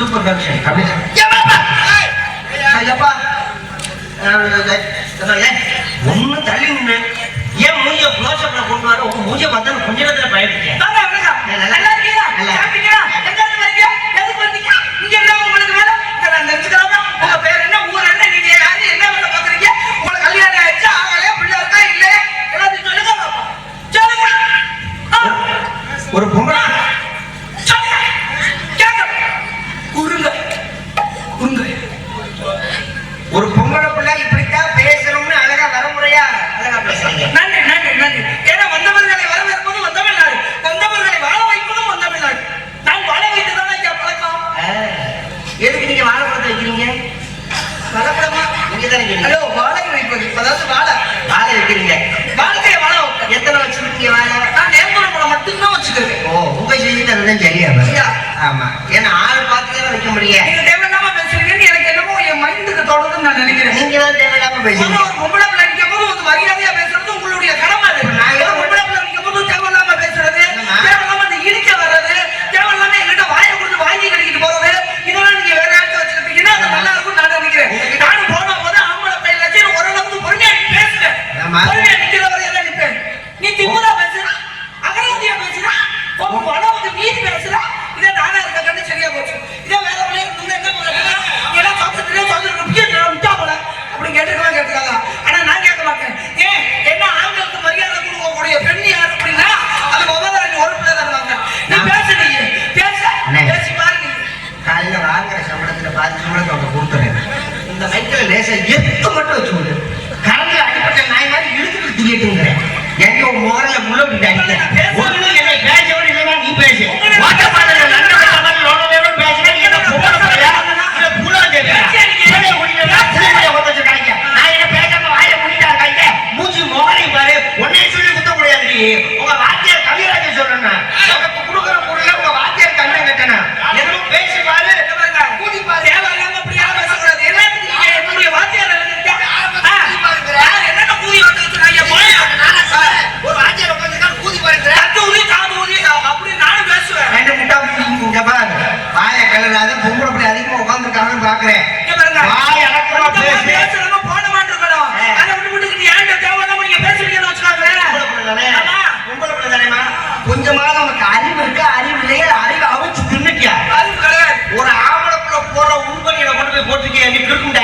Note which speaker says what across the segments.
Speaker 1: Super function Ayyappa ஒன்னும் தள்ளி நின்று ஏன் மூஞ்ச க்ளோஸ் அப்ல கொண்டு வர உங்க மூஞ்ச பார்த்தா கொஞ்ச நேரத்துல பயப்படுறேன் நல்லா இருக்கீங்களா ஆமா ஏன்னா ஆள் பார்த்துதான் வைக்க முடியும்
Speaker 2: நீங்க தேவையில்லாம பேசுறீங்கன்னு எனக்கு என்னமோ என் மைண்டுக்கு தொடர்ந்து நான் நினைக்கிறேன்.
Speaker 1: நீங்க தான் தேவையில்லாம பேசுறீங்க.
Speaker 2: கொஞ்சமா
Speaker 1: நமக்கு அறிவு இருக்கு? அறிவு இல்லையே? அறிவு அவிச்சு
Speaker 2: தின்னுக்கியா?
Speaker 1: ஒரு ஆம்பளைக்குள்ள போற உண்பணியில கொண்டு போய் போட்டிருக்கியா? நீ இருக்குண்ட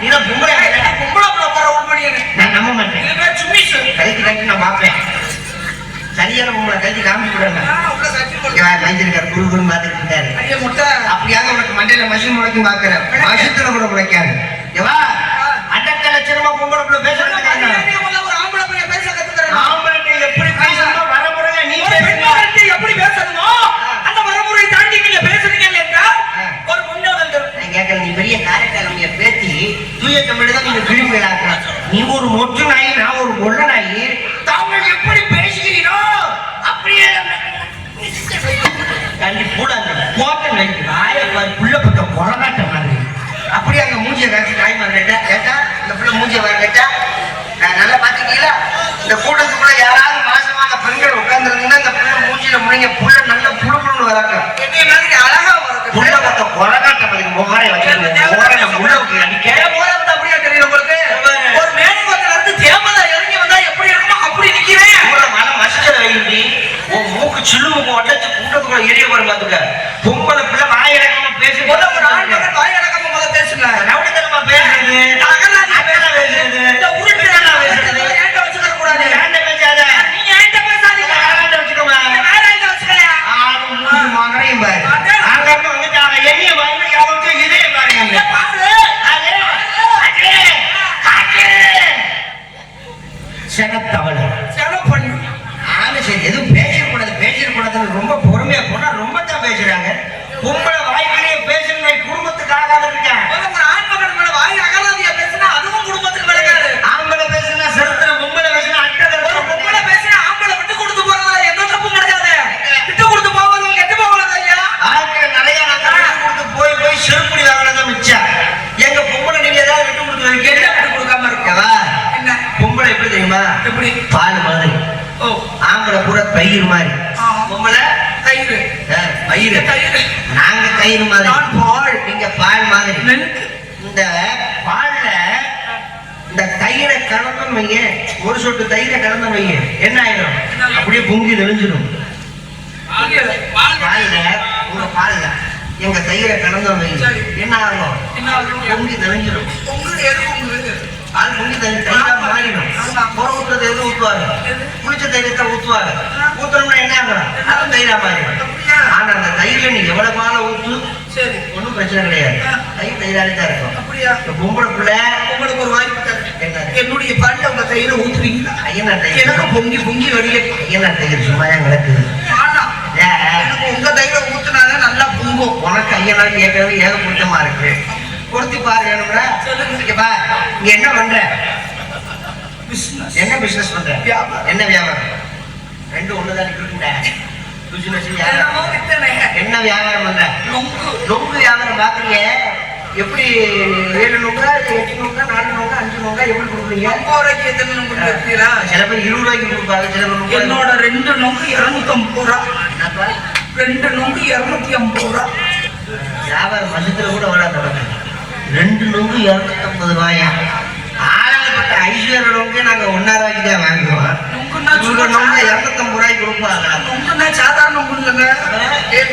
Speaker 1: நீதான் பொம்பளை
Speaker 2: பொம்பளைக்குள்ள போற உண்பணியை
Speaker 1: நான் நம்ப மாட்டேன்.
Speaker 2: சும்மி சொல்லி
Speaker 1: கைக்கு கைக்கு நான் பார்ப்பேன். சரியான உங்களை கைக்கு காமிச்சு விடுங்க குரு குரு பார்த்துட்டு இருக்காரு. அப்படியாக உனக்கு மண்டையில மசின் முளைக்கும் பாக்குறேன் மசித்துல கூட முளைக்காரு ஏவா அட்டக்கலை சிறுமா பொம்பளைக்குள்ள பேசுறேன். தூய தமிழிடம் இந்த பிலிம் நீ ஒரு மொற்று நாயி நான் ஒரு கொள்ள நாய். தாங்கள் எப்படி பேசுகிறீரோ அப்படியே தண்ணி கூட அந்த கோட்டை நாயை புள்ள பட்ட கொரநாட்ட மாதிரி. அப்படி அங்க மூஞ்சிய காசி நாய் மாதிரி கேட்டா இந்த பிள்ளை மூஞ்சிய வர கேட்டா நல்லா பாத்துக்கீங்களா இந்த கூட்டத்துக்குள்ள யாராவது மாசமான பெண்கள் உட்கார்ந்துருந்தீங்கன்னா இந்த பிள்ளை மூஞ்சியில முடிங்க புள்ள உங்க வட்டத்துக்கு கூட்டத்துக்குள்ள
Speaker 2: ஏரிய
Speaker 1: பாருங்க அதுக்குள்ள தயிரை கலந்தோம் வைங்க. என்ன ஆயிடும் அப்படியே பொங்கி தெளிஞ்சிடும். பால்ல உங்க பால்ல எங்க தயிரை கலந்தோம் வைங்க. என்ன ஆகும்? பொங்கி தெளிஞ்சிடும் பால் பொங்கி தயிரா மாறிடும். புற ஊத்துறது எது ஊத்துவாங்க
Speaker 2: எது?
Speaker 1: புளிச்ச தயிரத்தை ஊத்துவாங்க ஊத்துறோம்னா என்ன ஆகும் அதுவும் தயிரா மாறிடும்? ஆனா அந்த தயிர்ல நீ எவ்வளவு பாலை ஊத்து?
Speaker 2: சரி.
Speaker 1: ஒண்ணும் பிரச்சனை கிடையாது. தயிர் தயிராலே தான் இருக்கும். பொம்பளை புள்ள
Speaker 2: உங்களுக்கு ஒரு வாய்ப்பு என்னுடைய பால்ல உங்க
Speaker 1: ஐயனார் தயிர்
Speaker 2: எனக்கு பொங்கி பொங்கி வடிய
Speaker 1: ஐயனார் தயிர் சும்மா
Speaker 2: எனக்கு உங்க தயிரை ஊத்துனாதான் நல்லா பொங்கும்.
Speaker 1: உனக்கு ஐயனார் ஏற்கனவே ஏகப்பட்டமா இருக்கு. பொருத்தி பாரு வேணும்னா.
Speaker 2: சொல்லுங்க.
Speaker 1: இங்க பா இங்க என்ன பண்ற? என்ன பிசினஸ் பண்ற?
Speaker 2: வியாபாரம்.
Speaker 1: என்ன வியாபாரம்? ரெண்டு ஒண்ணுதான் இருக்குங்க பிசினஸ் என்ன வியாபாரம் பண்ற?
Speaker 2: நொங்கு.
Speaker 1: வியாபாரம் பாக்குறீங்க எப்படி ஏழு நொங்கா இல்ல எட்டு நொங்கா நாலு நொங்கா அஞ்சு நொங்கா எப்படி கொடுக்குறீங்க?
Speaker 2: ஐம்பது ரூபாய்க்கு எத்தனை நொங்கு வைக்கிறா
Speaker 1: சில பேர் இருபது ரூபாய்க்கு கொடுப்பாங்க சில பேர்
Speaker 2: என்னோட ரெண்டு நொங்கு இருநூத்தி ஐம்பது ரூபா? ரெண்டு நொங்கு இருநூத்தி ஐம்பது ரூபா.
Speaker 1: வியாபாரம் மசத்துல கூட வராது. ரெண்டு நொங்கு இருநூத்தம்பது ரூபாயா? ஆளாகப்பட்ட ஐஸ்வர்ய நொங்கு நாங்க ஒன்னா ரூபாய்க்கு தான் வாங்குவோம். நொங்கு இருநூத்தம்பது ரூபாய்க்கு கொடுப்பாங்க.
Speaker 2: நொங்குன்னா சாதாரண நொங்கு இல்லைங்க.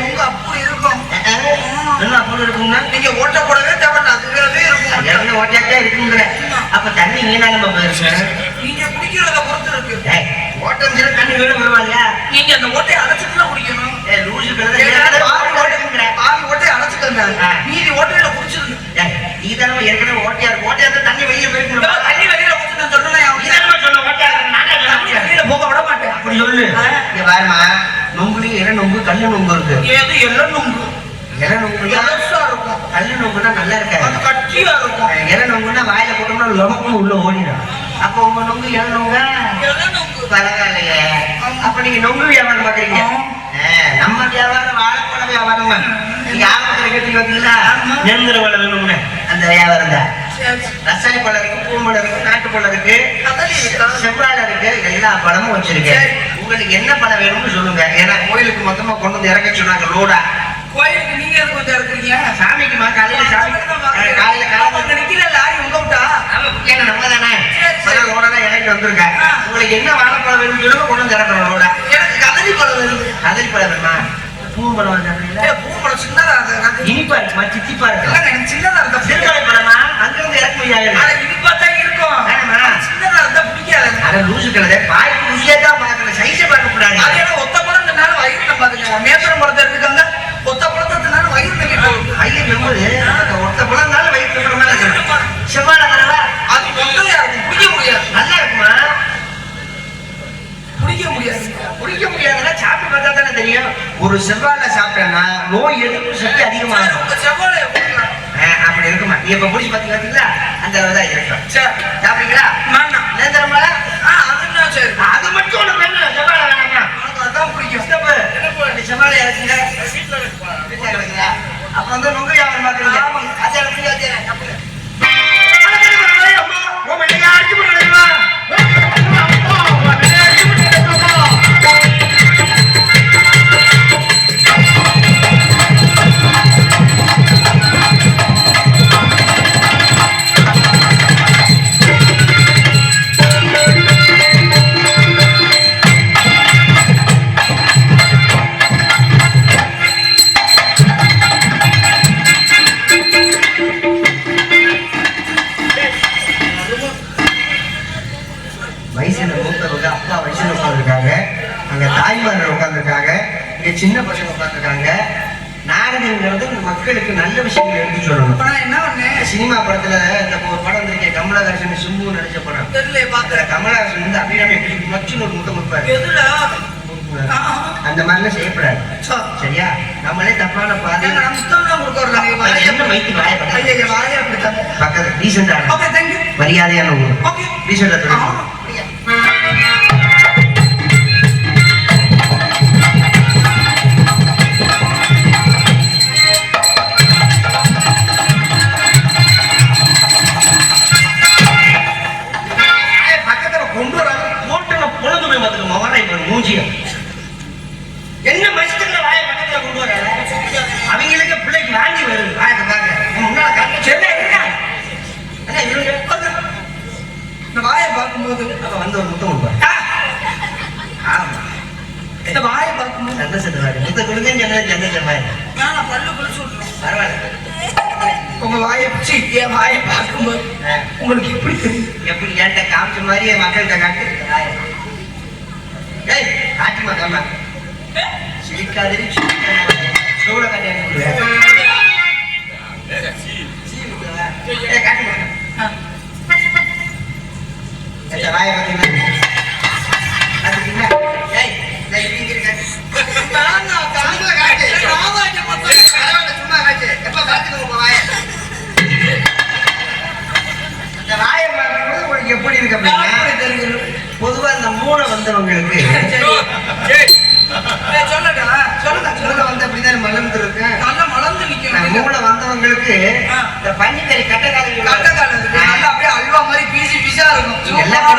Speaker 2: நொங்கு அப்படி இருக்கும்.
Speaker 1: என்ன அப்படி இருக்குங்க
Speaker 2: நீங்க ஓட்ட போடவே தேவையில்ல அதுவே இருக்கும்
Speaker 1: இறந்து ஓட்டியாட்டே இருக்குங்கிற அப்ப தண்ணி வீணா நம்ம போயிருக்கேன்
Speaker 2: நீங்க குடிக்கிறத பொறுத்து இருக்கு
Speaker 1: ஓட்டம் சில தண்ணி வீடு வருவாங்க
Speaker 2: நீங்க அந்த ஓட்டையை அடைச்சிட்டு தான் குடிக்கணும்
Speaker 1: ஏ லூசு
Speaker 2: ஏன்னா பாதி
Speaker 1: கிடந்த
Speaker 2: ஓட்டையை அடைச்சிக்கங்க
Speaker 1: ஆ.
Speaker 2: மீதி ஓட்டையில குடிச்சிருங்க
Speaker 1: நீ தானே ஏற்கனவே ஓட்டையா இருக்கு ஓட்டையா இருந்தா தண்ணி வெளியே
Speaker 2: இதோ
Speaker 1: போயிருக்கணும்
Speaker 2: தண்ணி வெளியில ஊத்தி நான் சொல்றேன்
Speaker 1: நீ சொன்ன ஓட்டியா
Speaker 2: தண்ணி வெளியில போக விட மாட்டேன்
Speaker 1: அப்படி சொல்லு
Speaker 2: ஆ.
Speaker 1: இங்க பாருமா நொங்குலயும் இற நொங்கு கல்லு நொங்கு இருக்கு
Speaker 2: ஏது எல்லாம் நொங்கு
Speaker 1: இற நொங்குனா
Speaker 2: இருக்கும்.
Speaker 1: கல்லு நொங்குனா நல்லா இருக்காது
Speaker 2: கட்டியா இருக்கும்.
Speaker 1: இற நொங்குனா வாயில போட்டோம்னா லொமக்கும் உள்ள ஓடிடும். அப்ப உங்க நொங்கு இற நொங்கா பரவாயில்லையே. அப்ப நீங்க நொங்கு வியாபாரம் பாக்குறீங்க. நம்ம வியாபாரம் வாழைப்பழ வியாபாரம் தான். நீங்க ஆரம்பத்துல கேட்டு வந்தீங்களா? நேந்திர பழம் வேணும்னு. அந்த வியாபாரம் தான். ரசாயன பழம் இருக்கு பூம்பழம் இருக்கு நாட்டு பழம் இருக்கு? செவ்வாழை இருக்கு. எல்லா பழமும் வச்சிருக்கேன்.
Speaker 2: சரி.
Speaker 1: உங்களுக்கு என்ன பழம் வேணும்னு சொல்லுங்க. ஏன்னா கோயிலுக்கு மொத்தமா கொண்டு வந்து இறக்க சொன்னாங்க லோடா.
Speaker 2: கோயிலுக்கு நீங்க எதுக்கு வந்து இறக்குறீங்க
Speaker 1: சாமிக்கு மா காலையில சாமி காலையில காலையில
Speaker 2: நிக்கிற லாரி உங்க விட்டா?
Speaker 1: ஆமா ஏன்னா நம்ம தானே வந்திருக்கேன்
Speaker 2: ஆ.
Speaker 1: உங்களுக்கு என்ன வாழைப்பழம் வேணும்னு சொல்லுங்க கொண்டு வந்து இறக்குறோம் லோடா
Speaker 2: எனக்கு பழம்
Speaker 1: பழம் வேணுமா? பூம்பழம்
Speaker 2: சின்னதா இருக்கு.
Speaker 1: இனிப்பா இருக்குமா? சித்திப்பா இருக்கு
Speaker 2: எனக்கு சின்னதா இருந்தா
Speaker 1: சிறுமலை பழமா அங்க வந்து இறக்க முடியாது.
Speaker 2: இனிப்பா தான் இருக்கும்? சின்னதா இருந்தா பிடிக்காது.
Speaker 1: அட லூசு கலதை பாய்க்கு ருசியா தான் பார்க்கணும். சைஸை பார்க்க கூடாது
Speaker 2: அது ஏன்னா ஒத்த பழம் தின்னால வயிறு நம்பாதுங்க நேத்திரம் பழத்தை தின்னால
Speaker 1: நம்புது வயிற்று மாதிரி தரவா
Speaker 2: அது ஒத்தையா இருக்கும் குடிக்க முடியாது
Speaker 1: நல்லா இருக்குமா
Speaker 2: குடிக்க முடியாது
Speaker 1: குடிக்க முடியாதுன்னா சாப்பிட்டு பார்த்தா தானே தெரியும் ஒரு செவ்வாழை சாப்பிட்டேன்னா நோய் எதிர்ப்பு சக்தி
Speaker 2: செவ்வாழை குடிக்கலாம்.
Speaker 1: ஆ, அப்படி இருக்குமா இப்ப பிடிச்சி பாத்தீங்க பாத்தீங்களா அந்த அளவு தான் இருக்கும்
Speaker 2: சரி
Speaker 1: சாப்பிடுங்களா
Speaker 2: வேண்டாம்
Speaker 1: நேந்திரம் பழம்
Speaker 2: ஆ அதுன்னா சரி
Speaker 1: அது மட்டும் உனக்கு வேணும் செவ்வாழை வேணாமா
Speaker 2: உனக்கு அதான் பிடிக்கும்
Speaker 1: சித்தப்பு, இந்த செவ்வாழை இறக்குங்க வீட்டுல இறக்குங்க அப்ப
Speaker 2: பாக்குறேன்
Speaker 1: கமலஹாசன் வந்து அபிராமி மச்சுன்னு ஒரு முத்தம் கொடுப்பாரு. அந்த மாதிரிலாம் செய்யக்கூடாது.
Speaker 2: சரி.
Speaker 1: சரியா? நம்மளே தப்பான பாதை
Speaker 2: ஏங்க, நான் முத்தம்லாம் கொடுக்க வரல. நீங்க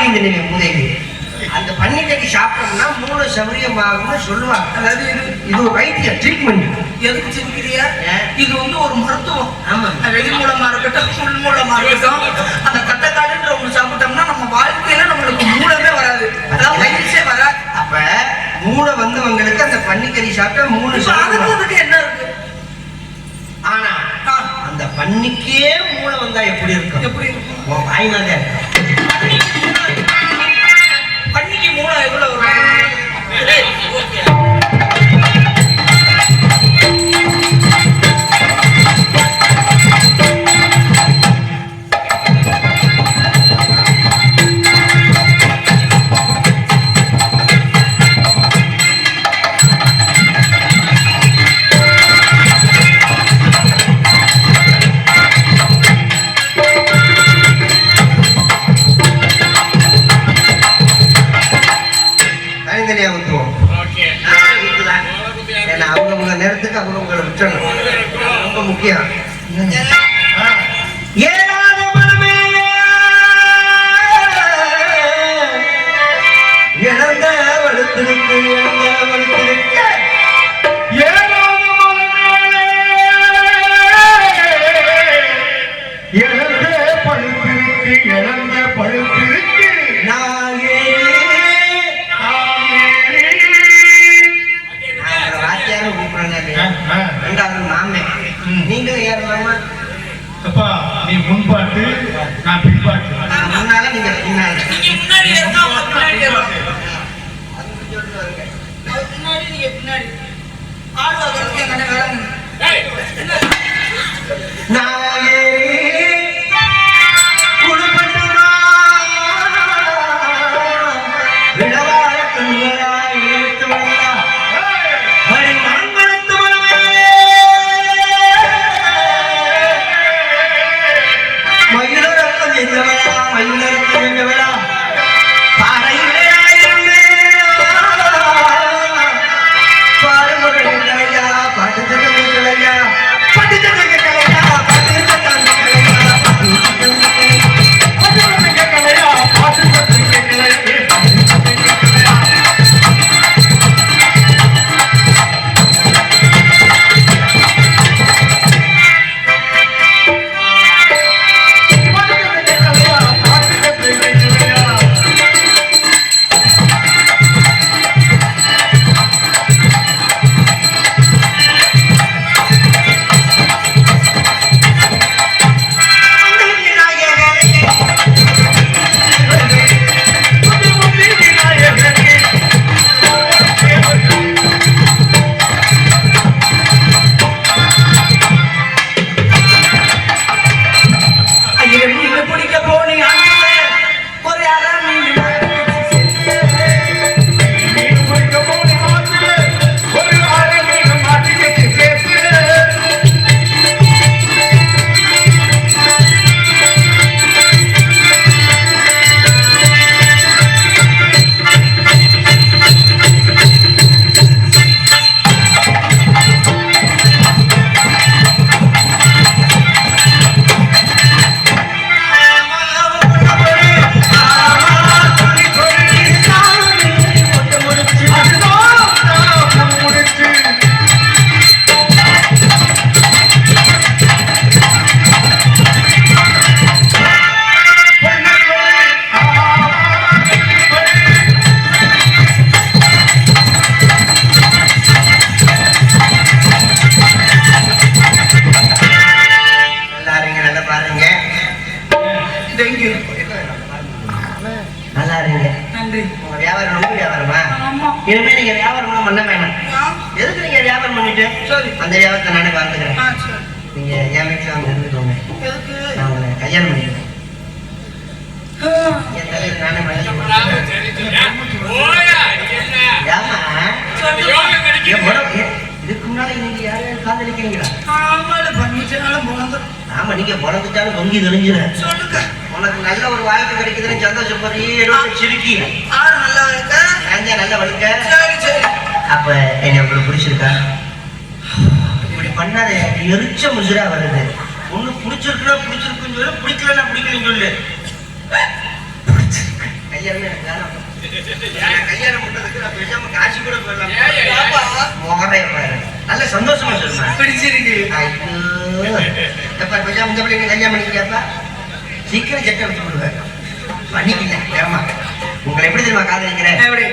Speaker 1: வாங்கிட்டு நீங்கள் மூதைக்கு அந்த பன்னிக்கைக்கு சாப்பிட்டோம்னா மூணு சௌரியமாகும்னு சொல்லுவாங்க.
Speaker 2: அதாவது இது
Speaker 1: இது ஒரு வைத்தியம் ட்ரீட்மெண்ட்
Speaker 2: எதுக்கு சிரிக்கிறியா இது வந்து ஒரு மருத்துவம்.
Speaker 1: ஆமா.
Speaker 2: வெளி மூலமா இருக்கட்டும் உள் மூலமா இருக்கட்டும் அந்த கத்தக்காடுன்ற ஒன்று சாப்பிட்டோம்னா நம்ம வாழ்க்கையில நம்மளுக்கு மூலமே வராது. அதான் வயசே வராது.
Speaker 1: அப்ப மூளை வந்தவங்களுக்கு அந்த பன்னிக்கறி சாப்பிட்டா மூணு
Speaker 2: சாப்பிடுறதுக்கு என்ன இருக்கு?
Speaker 1: ஆனா அந்த பன்னிக்கே மூளை வந்தா எப்படி இருக்கும்?
Speaker 2: எப்படி இருக்கும்?
Speaker 1: வாய் இருக்கும் Thank you.
Speaker 3: எனக்கு பழுத்திருக்கு இழந்த
Speaker 1: பிடிக்க
Speaker 2: போனீங்க
Speaker 1: அந்த வியாபாரத்தை நானே பார்த்துக்கிறேன்.
Speaker 2: ஆ சரி.
Speaker 1: நீங்க என் வீட்டுல வந்து இருந்துக்கோங்க.
Speaker 2: எதுக்கு?
Speaker 1: நான் உங்களை கல்யாணம் என் தலையில நானே இதுக்கு முன்னால நீங்க காதலிக்கிறீங்களா?
Speaker 2: போனது
Speaker 1: ஆமா நீங்க பிறந்துட்டாலும் பொங்கி தெரிஞ்சிடும்
Speaker 2: சொல்லுங்க.
Speaker 1: உனக்கு நல்ல ஒரு வாழ்க்கை கிடைக்குதுன்னு சந்தோஷப்படுறீ எடுத்து சிரிக்கி.
Speaker 2: நல்லா இருக்கா?
Speaker 1: நல்ல வழுக்க அப்ப என்னை உங்களுக்கு பிடிச்சிருக்கா? பண்ணாத. எனக்கு எரிச்ச முசுரா வருது. ஒண்ணு பிடிச்சிருக்குன்னா பிடிச்சிருக்குன்னு சொல்லு பிடிக்கலன்னா பிடிக்கலன்னு சொல்லு. கல்யாணமே எனக்கு வேணாம் நான் கல்யாணம் பண்றதுக்கு நான் பேசாம காசு கூட போயிடலாம்
Speaker 2: பாப்பா.
Speaker 1: முகரைய பாரு. நல்ல சந்தோஷமா சொல்லுமா.
Speaker 2: பிடிச்சிருக்கு.
Speaker 1: ஐயோ. எப்ப பேசாம இந்த பிள்ளைங்க கல்யாணம் சீக்கிரம் செட்டை வச்சு விடுவேன் பண்ணிக்கல ஏமா உங்களை எப்படி தெரியுமா காதலிக்கிறேன்?
Speaker 2: எப்படி?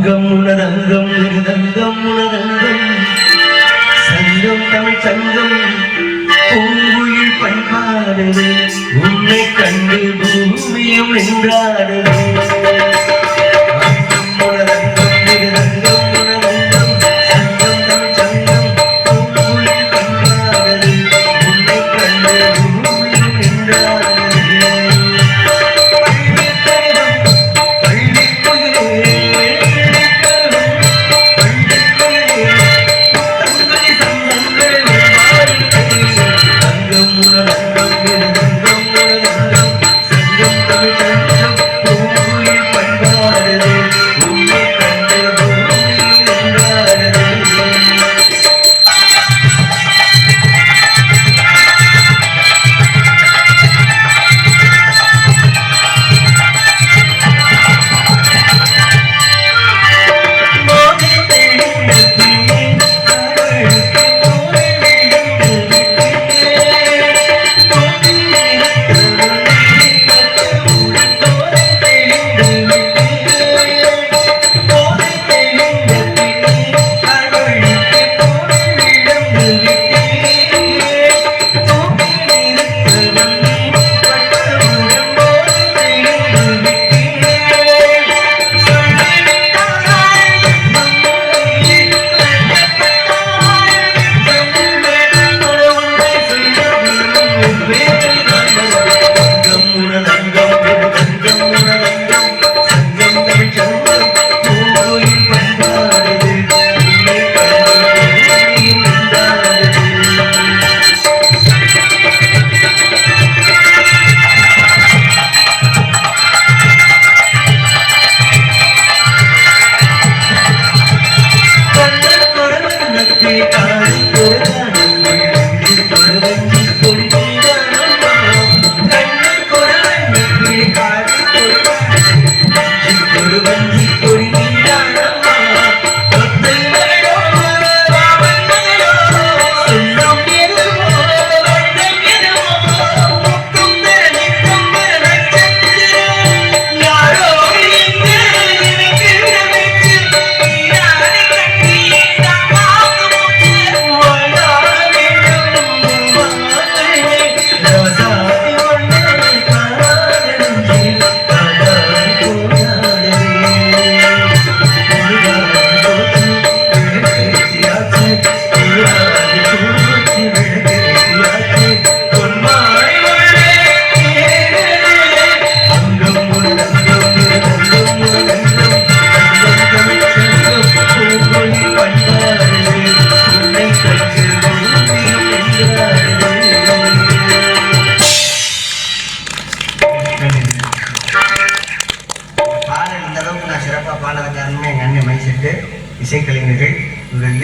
Speaker 1: அங்கம் உனதங்கம் இருதங்கம் உனதங்கம். சங்கம் தமிழ் சங்கம் பூங்குயில் பண்பாடுது உன்னை கண்டு பூமியும் நின்றாடுது.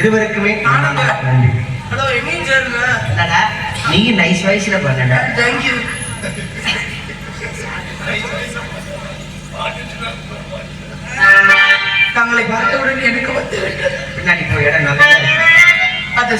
Speaker 1: இருவருக்குமே நன்றி
Speaker 2: ஹலோ எங்கேயும் சேருங்க?
Speaker 1: என்னடா? நீ நைஸ் வயசுல பண்ணடா.
Speaker 2: தேங்க்யூ தங்களை பார்த்தவுடன் எனக்கு வந்து
Speaker 1: பின்னாடி போய் இடம் நல்லா.
Speaker 2: அதை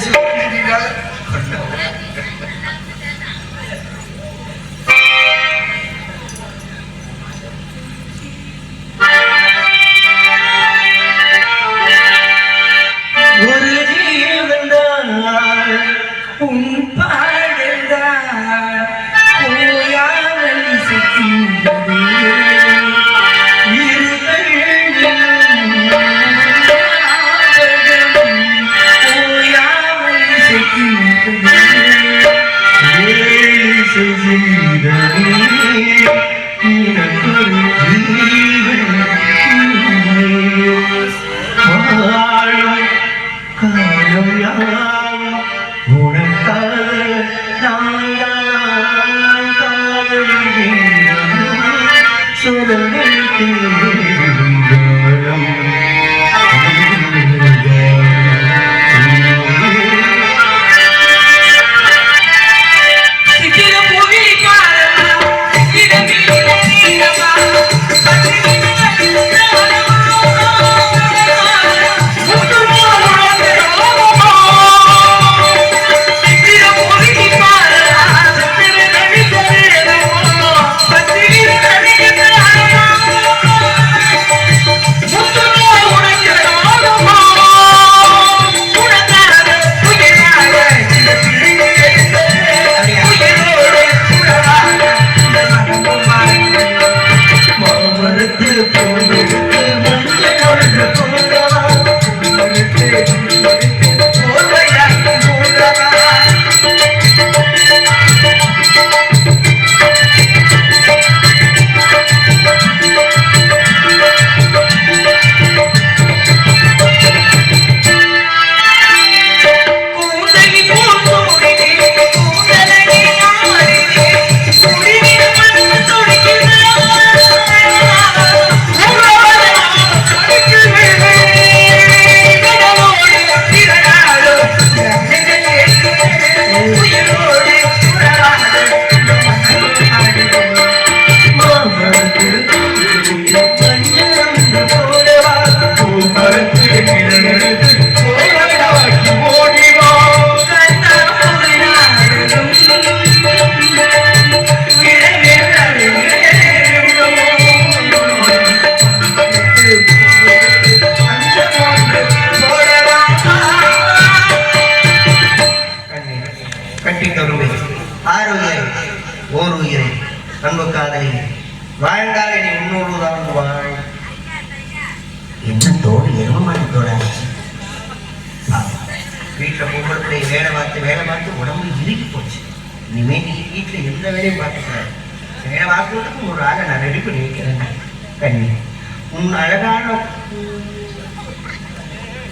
Speaker 3: அழகான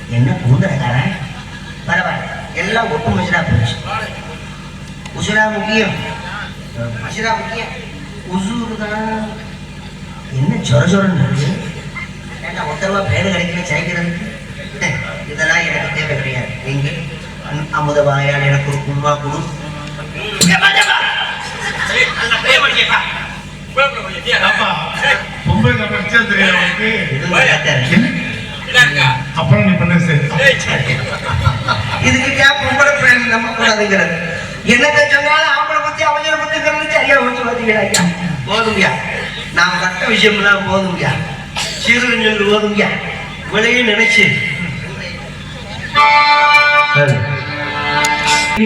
Speaker 3: என்ன கூந்தலக்காரன் பரவாயில்ல. எல்லாம் ஒட்டு மசிரா போச்சு. உசுரா முக்கியம். மசிரா முக்கியம். உசூர் தான். என்ன சொர சொரன்னு இருக்கு? ஏன்னா ஒத்தரவா பேடு கிடைக்கல சைக்கிறதுக்கு இதெல்லாம் எனக்கு தேவை கிடையாது. எங்க? அம்- அமுத வாயால் எனக்கு ஒரு கும்மா கொடு.
Speaker 1: அப்பா தெரியும். என்ன? அப்புறம் நீ பண்ண சரி.
Speaker 3: இதுக்கு ஏன் பொம்பளை பிள்ளைங்க நம்ப கூடாதுங்கிறது. என்னத்த சொன்னாலும் ஆம்பளை பத்தி அவஞ்சரை பத்திங்கிறது சரியா வச்சு பார்த்தீங்களா ஐயா. போதுங்கய்யா நான் கட்ட விஷயம்லாம் போதுங்கய்யா சிறுஞ்சொல் போதுங்கய்யா விலையும் நினைச்சு.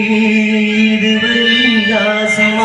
Speaker 3: இது வைகாசி
Speaker 1: மாதம்